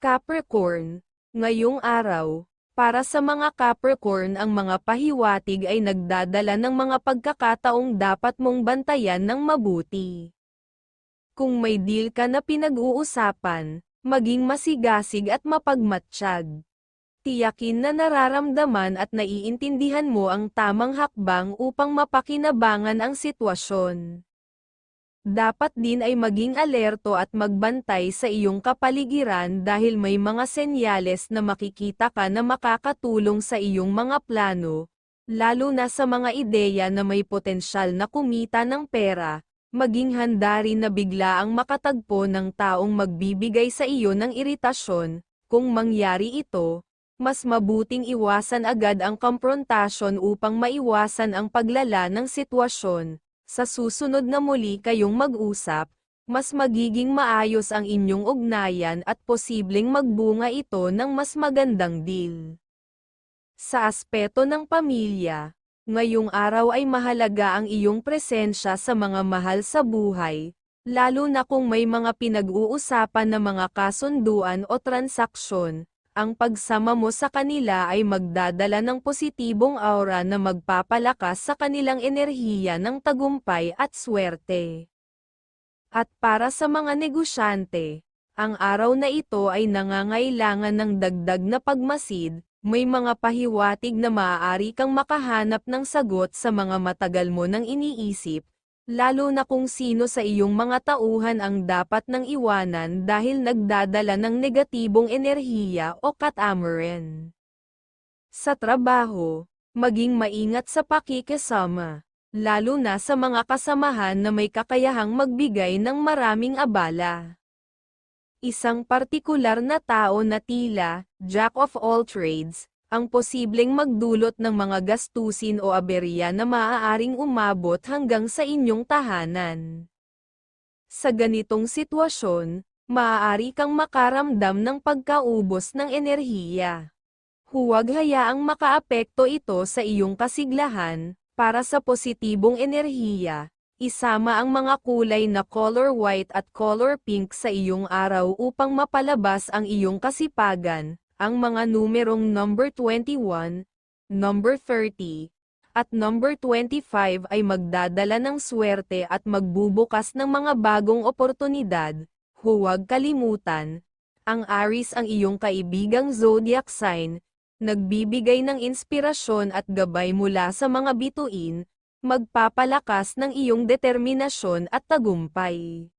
Capricorn, ngayong araw, para sa mga Capricorn ang mga pahiwatig ay nagdadala ng mga pagkakataong dapat mong bantayan ng mabuti. Kung may deal ka na pinag-uusapan, maging masigasig at mapagmatsyag. Tiyakin na nararamdaman at naiintindihan mo ang tamang hakbang upang mapakinabangan ang sitwasyon. Dapat din ay maging alerto at magbantay sa iyong kapaligiran dahil may mga senyales na makikita ka na makakatulong sa iyong mga plano, lalo na sa mga ideya na may potensyal na kumita ng pera, maging handa rin na bigla ang makatagpo ng taong magbibigay sa iyo ng iritasyon, kung mangyari ito, mas mabuting iwasan agad ang komprontasyon upang maiwasan ang paglala ng sitwasyon. Sa susunod na muli kayong mag-usap, mas magiging maayos ang inyong ugnayan at posibleng magbunga ito ng mas magandang deal. Sa aspeto ng pamilya, ngayong araw ay mahalaga ang iyong presensya sa mga mahal sa buhay, lalo na kung may mga pinag-uusapan na mga kasunduan o transaksyon, ang pagsama mo sa kanila ay magdadala ng positibong aura na magpapalakas sa kanilang enerhiya ng tagumpay at swerte. At para sa mga negosyante, ang araw na ito ay nangangailangan ng dagdag na pagmasid, may mga pahiwatig na maaari kang makahanap ng sagot sa mga matagal mo nang iniisip, lalo na kung sino sa iyong mga tauhan ang dapat nang iwanan dahil nagdadala ng negatibong enerhiya o katamaran. Sa trabaho, maging maingat sa pakikisama, lalo na sa mga kasamahan na may kakayahang magbigay ng maraming abala. Isang partikular na tao na tila, jack of all trades, ang posibleng magdulot ng mga gastusin o aberya na maaaring umabot hanggang sa inyong tahanan. Sa ganitong sitwasyon, maaari kang makaramdam ng pagkaubos ng enerhiya. Huwag hayaang makaapekto ito sa iyong kasiglahan, para sa positibong enerhiya, isama ang mga kulay na color white at color pink sa iyong araw upang mapalabas ang iyong kasipagan, ang mga numerong number 21, number 30, at number 25 ay magdadala ng swerte at magbubukas ng mga bagong oportunidad. Huwag kalimutan, ang Aries ang iyong kaibigang zodiac sign, nagbibigay ng inspirasyon at gabay mula sa mga bituin, magpapalakas ng iyong determinasyon at tagumpay.